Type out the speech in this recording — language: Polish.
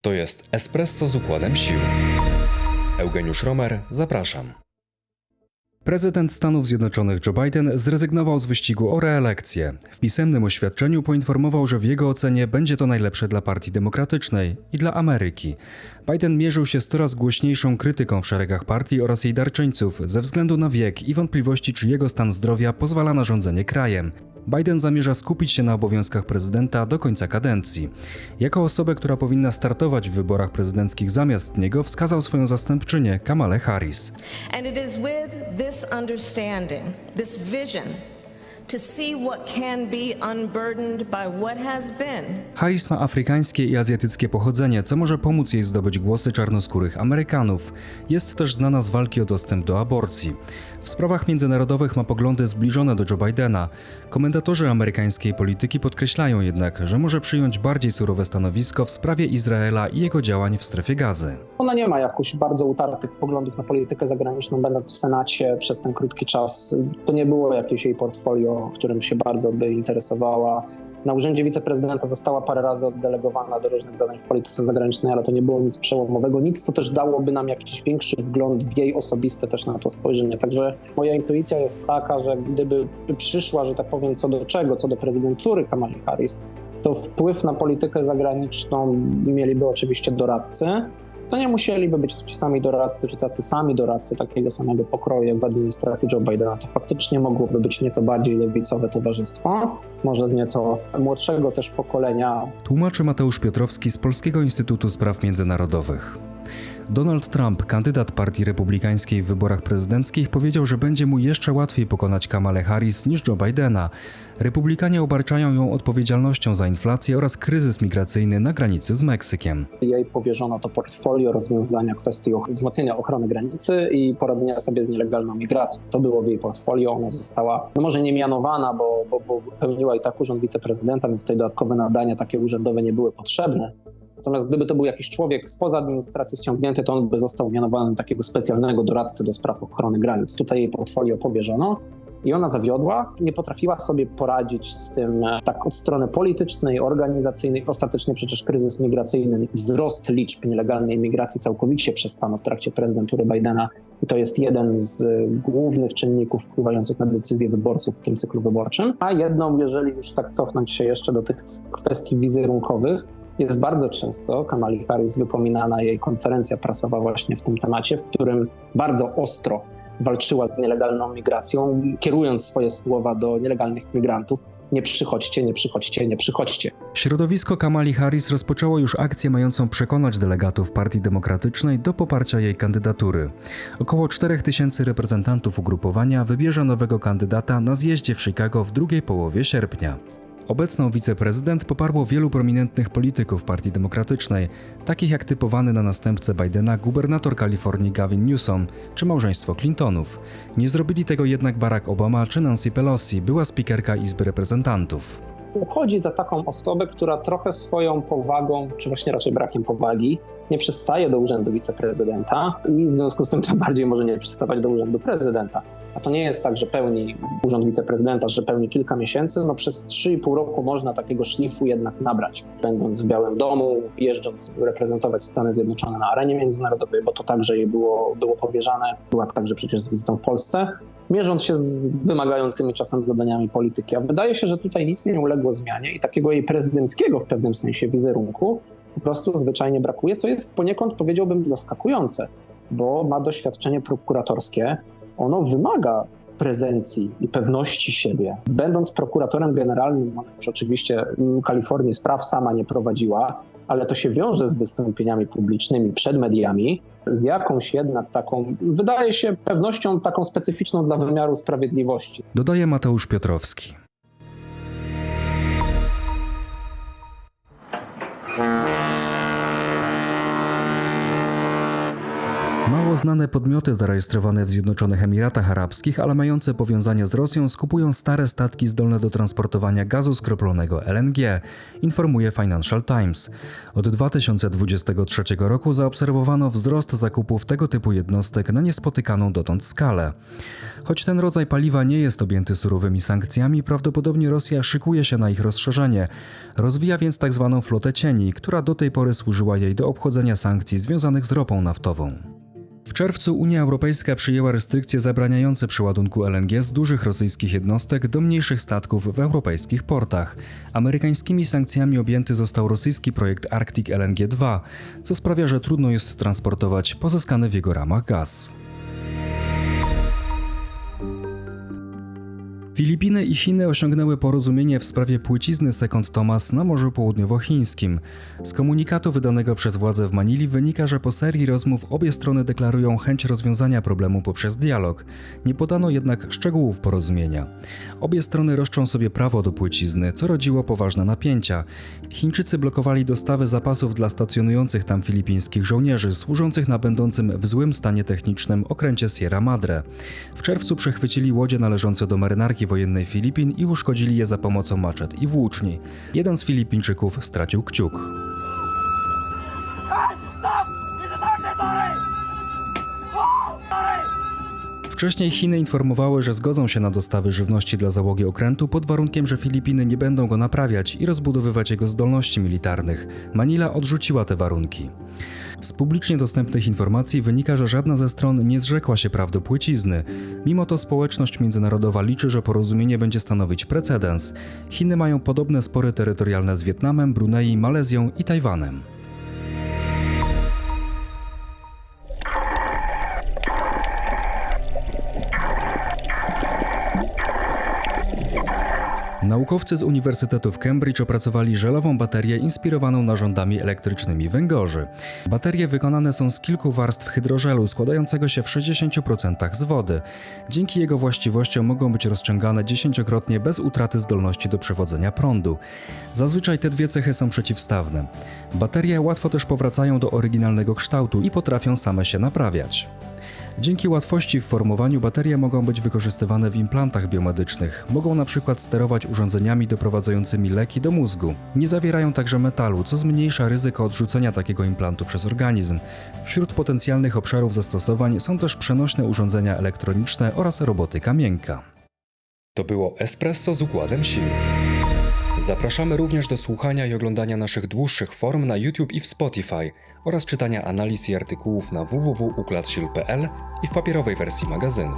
To jest Espresso z układem sił. Eugeniusz Romer, zapraszam. Prezydent Stanów Zjednoczonych Joe Biden zrezygnował z wyścigu o reelekcję. W pisemnym oświadczeniu poinformował, że w jego ocenie będzie to najlepsze dla Partii Demokratycznej i dla Ameryki. Biden mierzył się z coraz głośniejszą krytyką w szeregach partii oraz jej darczyńców ze względu na wiek i wątpliwości, czy jego stan zdrowia pozwala na rządzenie krajem. Biden zamierza skupić się na obowiązkach prezydenta do końca kadencji. Jako osobę, która powinna startować w wyborach prezydenckich zamiast niego, wskazał swoją zastępczynię Kamalę Harris. And it is with this understanding, this vision, Harris ma afrykańskie i azjatyckie pochodzenie, co może pomóc jej zdobyć głosy czarnoskórych Amerykanów. Jest też znana z walki o dostęp do aborcji. W sprawach międzynarodowych ma poglądy zbliżone do Joe Bidena. Komentatorzy amerykańskiej polityki podkreślają jednak, że może przyjąć bardziej surowe stanowisko w sprawie Izraela i jego działań w strefie gazy. Ona nie ma jakoś bardzo utartych poglądów na politykę zagraniczną, będąc w Senacie przez ten krótki czas. To nie było jakieś jej portfolio, którym się bardzo by interesowała. Na urzędzie wiceprezydenta została parę razy oddelegowana do różnych zadań w polityce zagranicznej, ale to nie było nic przełomowego, nic, co też dałoby nam jakiś większy wgląd w jej osobiste też na to spojrzenie. Także moja intuicja jest taka, że gdyby przyszła, że tak powiem, co do czego, co do prezydentury Kamali Harris, to wpływ na politykę zagraniczną mieliby oczywiście doradcy, to nie musieliby być ci sami doradcy, czy tacy sami doradcy takiego samego pokroju w administracji Joe Bidena. To faktycznie mogłoby być nieco bardziej lewicowe towarzystwo, może z nieco młodszego też pokolenia. Tłumaczy Mateusz Piotrowski z Polskiego Instytutu Spraw Międzynarodowych. Donald Trump, kandydat Partii Republikańskiej w wyborach prezydenckich, powiedział, że będzie mu jeszcze łatwiej pokonać Kamalę Harris niż Joe Bidena. Republikanie obarczają ją odpowiedzialnością za inflację oraz kryzys migracyjny na granicy z Meksykiem. Jej powierzono to portfolio rozwiązania kwestii wzmocnienia ochrony granicy i poradzenia sobie z nielegalną migracją. To było w jej portfolio, ona została, no może nie mianowana, bo, bo, bo pełniła i tak urząd wiceprezydenta, więc tutaj dodatkowe nadania takie urzędowe nie były potrzebne. Natomiast gdyby to był jakiś człowiek spoza administracji wciągnięty, to on by został mianowany takiego specjalnego doradcę do spraw ochrony granic. Tutaj jej portfolio powierzono i ona zawiodła, nie potrafiła sobie poradzić z tym e, tak od strony politycznej, organizacyjnej. Ostatecznie przecież kryzys migracyjny, wzrost liczb nielegalnej migracji całkowicie przespano w trakcie prezydentury Bidena i to jest jeden z e, głównych czynników wpływających na decyzje wyborców w tym cyklu wyborczym. A jedną, jeżeli już tak cofnąć się jeszcze do tych kwestii wizerunkowych, jest bardzo często Kamali Harris wypominana jej konferencja prasowa właśnie w tym temacie, w którym bardzo ostro walczyła z nielegalną migracją, kierując swoje słowa do nielegalnych migrantów. Nie przychodźcie, nie przychodźcie, nie przychodźcie. Środowisko Kamali Harris rozpoczęło już akcję mającą przekonać delegatów Partii Demokratycznej do poparcia jej kandydatury. Około 4000 reprezentantów ugrupowania wybierze nowego kandydata na zjeździe w Chicago w drugiej połowie sierpnia. Obecną wiceprezydent poparło wielu prominentnych polityków Partii Demokratycznej, takich jak typowany na następcę Bidena gubernator Kalifornii Gavin Newsom czy małżeństwo Clintonów. Nie zrobili tego jednak Barack Obama czy Nancy Pelosi, była spikerka Izby Reprezentantów. Uchodzi za taką osobę, która trochę swoją powagą, czy właśnie raczej brakiem powagi, nie przystaje do urzędu wiceprezydenta i w związku z tym tym bardziej może nie przystawać do urzędu prezydenta. A to nie jest tak, że pełni urząd wiceprezydenta, że pełni kilka miesięcy. No przez 3,5 roku można takiego szlifu jednak nabrać. Będąc w Białym Domu, jeżdżąc reprezentować Stany Zjednoczone na arenie międzynarodowej, bo to także jej było, było powierzane. Była także przecież z wizytą w Polsce. Mierząc się z wymagającymi czasem zadaniami polityki. A wydaje się, że tutaj nic nie uległo zmianie i takiego jej prezydenckiego w pewnym sensie wizerunku po prostu zwyczajnie brakuje, co jest poniekąd, powiedziałbym, zaskakujące, bo ma doświadczenie prokuratorskie. Ono wymaga prezencji i pewności siebie. Będąc prokuratorem generalnym, już oczywiście w Kalifornii spraw sama nie prowadziła, ale to się wiąże z wystąpieniami publicznymi przed mediami, z jakąś jednak taką, wydaje się, pewnością taką specyficzną dla wymiaru sprawiedliwości. Dodaje Mateusz Piotrowski. Mało znane podmioty zarejestrowane w Zjednoczonych Emiratach Arabskich, ale mające powiązania z Rosją, skupują stare statki zdolne do transportowania gazu skroplonego LNG, informuje Financial Times. Od 2023 roku zaobserwowano wzrost zakupów tego typu jednostek na niespotykaną dotąd skalę. Choć ten rodzaj paliwa nie jest objęty surowymi sankcjami, prawdopodobnie Rosja szykuje się na ich rozszerzenie. Rozwija więc tzw. Tak flotę cieni, która do tej pory służyła jej do obchodzenia sankcji związanych z ropą naftową. W czerwcu Unia Europejska przyjęła restrykcje zabraniające przeładunku LNG z dużych rosyjskich jednostek do mniejszych statków w europejskich portach. Amerykańskimi sankcjami objęty został rosyjski projekt Arctic LNG 2, co sprawia, że trudno jest transportować pozyskany w jego ramach gaz. Filipiny i Chiny osiągnęły porozumienie w sprawie płycizny Second Thomas na Morzu Południowochińskim. Z komunikatu wydanego przez władze w Manili wynika, że po serii rozmów obie strony deklarują chęć rozwiązania problemu poprzez dialog. Nie podano jednak szczegółów porozumienia. Obie strony roszczą sobie prawo do płycizny, co rodziło poważne napięcia. Chińczycy blokowali dostawy zapasów dla stacjonujących tam filipińskich żołnierzy, służących na będącym w złym stanie technicznym okręcie Sierra Madre. W czerwcu przechwycili łodzie należące do marynarki wojennej Filipin i uszkodzili je za pomocą maczet i włóczni. Jeden z Filipińczyków stracił kciuk. Wcześniej Chiny informowały, że zgodzą się na dostawy żywności dla załogi okrętu pod warunkiem, że Filipiny nie będą go naprawiać i rozbudowywać jego zdolności militarnych. Manila odrzuciła te warunki. Z publicznie dostępnych informacji wynika, że żadna ze stron nie zrzekła się praw do płycizny. Mimo to społeczność międzynarodowa liczy, że porozumienie będzie stanowić precedens. Chiny mają podobne spory terytorialne z Wietnamem, Brunei, Malezją i Tajwanem. Naukowcy z Uniwersytetu w Cambridge opracowali żelową baterię inspirowaną narządami elektrycznymi węgorzy. Baterie wykonane są z kilku warstw hydrożelu składającego się w 60% z wody. Dzięki jego właściwościom mogą być rozciągane dziesięciokrotnie bez utraty zdolności do przewodzenia prądu. Zazwyczaj te dwie cechy są przeciwstawne. Baterie łatwo też powracają do oryginalnego kształtu i potrafią same się naprawiać. Dzięki łatwości w formowaniu baterie mogą być wykorzystywane w implantach biomedycznych. Mogą na przykład sterować urządzeniami doprowadzającymi leki do mózgu. Nie zawierają także metalu, co zmniejsza ryzyko odrzucenia takiego implantu przez organizm. Wśród potencjalnych obszarów zastosowań są też przenośne urządzenia elektroniczne oraz robotyka miękka. To było Espresso z układem sił. Zapraszamy również do słuchania i oglądania naszych dłuższych form na YouTube i w Spotify oraz czytania analiz i artykułów na www.układsil.pl i w papierowej wersji magazynu.